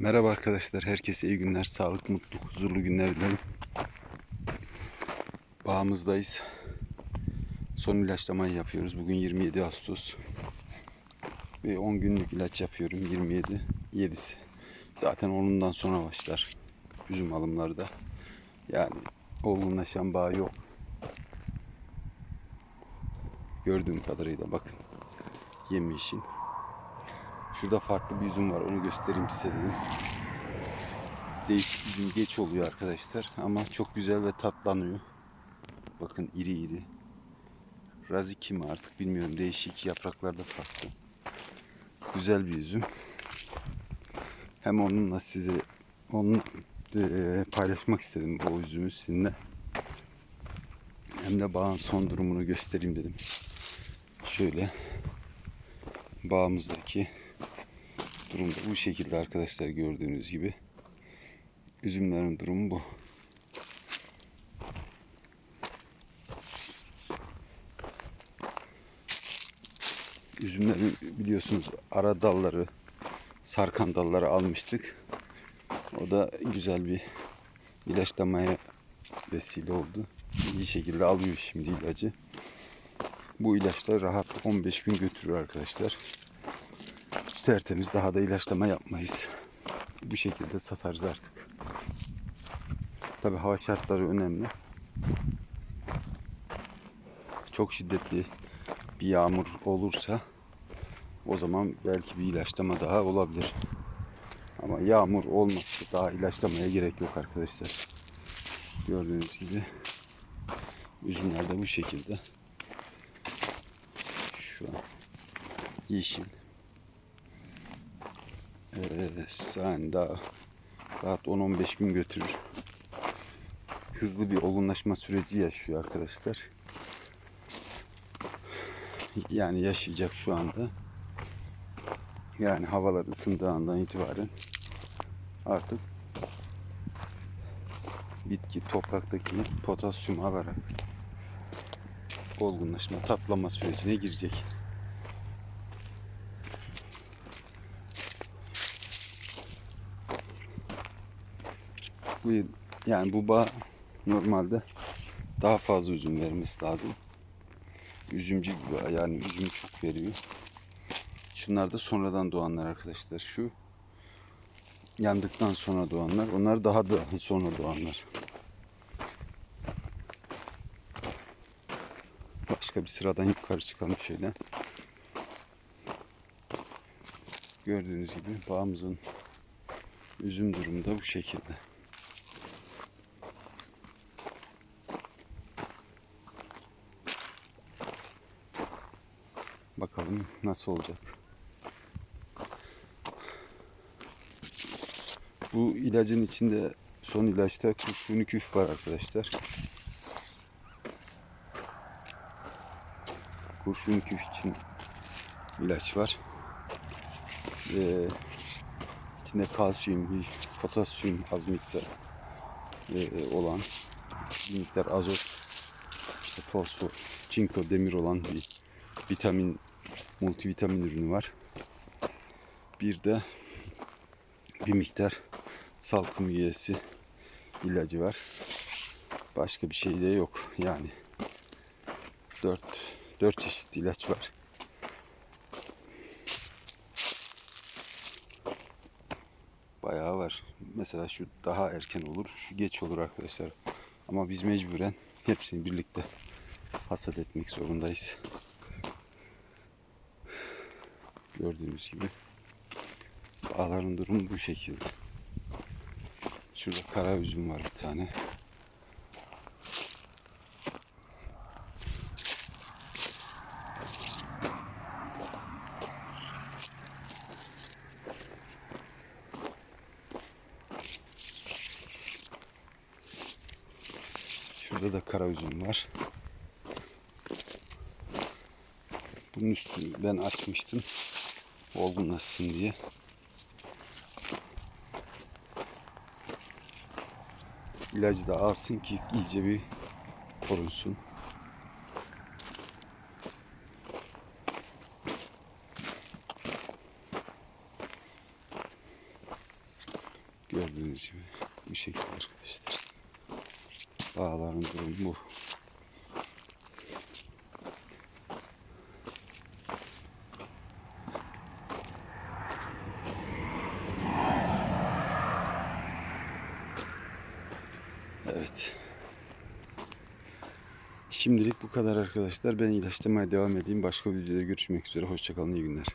Merhaba arkadaşlar, herkese iyi günler, sağlık, mutlu, huzurlu günler dilerim. Bağımızdayız. Son ilaçlamayı yapıyoruz. Bugün 27 Ağustos. Ve 10 günlük ilaç yapıyorum. 27, 7'si. Zaten onundan sonra başlar. Üzüm alımları da. Yani olgunlaşan bağ yok. Gördüğüm kadarıyla bakın. Yemyeşil. Şurada farklı bir üzüm var. Onu göstereyim size dedim. Değişik üzüm geç oluyor arkadaşlar. Ama çok güzel ve tatlanıyor. Bakın iri iri. Raziki mi artık bilmiyorum. Değişik yapraklar da farklı. Güzel bir üzüm. Hem onunla size onu e, paylaşmak istedim o üzümü sizinle. Hem de bağın son durumunu göstereyim dedim. Şöyle bağımızdaki durum da bu şekilde arkadaşlar gördüğünüz gibi. Üzümlerin durumu bu. Üzümlerin biliyorsunuz ara dalları, sarkan dalları almıştık. O da güzel bir ilaçlamaya vesile oldu. İyi şekilde alıyor şimdi ilacı. Bu ilaçlar rahat 15 gün götürüyor arkadaşlar tertemiz daha da ilaçlama yapmayız. Bu şekilde satarız artık. Tabi hava şartları önemli. Çok şiddetli bir yağmur olursa o zaman belki bir ilaçlama daha olabilir. Ama yağmur olmazsa daha ilaçlamaya gerek yok arkadaşlar. Gördüğünüz gibi üzümler de bu şekilde. Şu an yeşil. Ee, daha rahat 10-15 gün götürür. Hızlı bir olgunlaşma süreci yaşıyor arkadaşlar. Yani yaşayacak şu anda. Yani havalar ısındığı andan itibaren artık bitki topraktaki potasyum alarak olgunlaşma, tatlama sürecine girecek. Bu yani bu bağ normalde daha fazla üzüm vermesi lazım. Üzümcü bir bağ yani üzüm çok veriyor. Şunlar da sonradan doğanlar arkadaşlar. Şu yandıktan sonra doğanlar. Onlar daha da sonra doğanlar. Başka bir sıradan yukarı çıkalım şöyle. Gördüğünüz gibi bağımızın üzüm durumu da bu şekilde. Bakalım nasıl olacak. Bu ilacın içinde son ilaçta kurşun küf var arkadaşlar. Kurşun küf için ilaç var. Ve içinde kalsiyum, potasyum az miktar e, olan bir miktar azot, işte fosfor, çinko, demir olan bir vitamin multivitamin ürünü var. Bir de bir miktar salkım üyesi ilacı var. Başka bir şey de yok. Yani 4 4 çeşit ilaç var. Bayağı var. Mesela şu daha erken olur, şu geç olur arkadaşlar. Ama biz mecburen hepsini birlikte hasat etmek zorundayız. Gördüğünüz gibi bağların durumu bu şekilde. Şurada kara üzüm var bir tane. Şurada da kara üzüm var. Bunun üstünü ben açmıştım olgunlaşsın diye. İlacı da alsın ki iyice bir korunsun. Gördüğünüz gibi bu şekilde arkadaşlar. Bağların durumu bu. Evet. Şimdilik bu kadar arkadaşlar. Ben ilaçlamaya devam edeyim. Başka videoda görüşmek üzere. Hoşçakalın. iyi günler.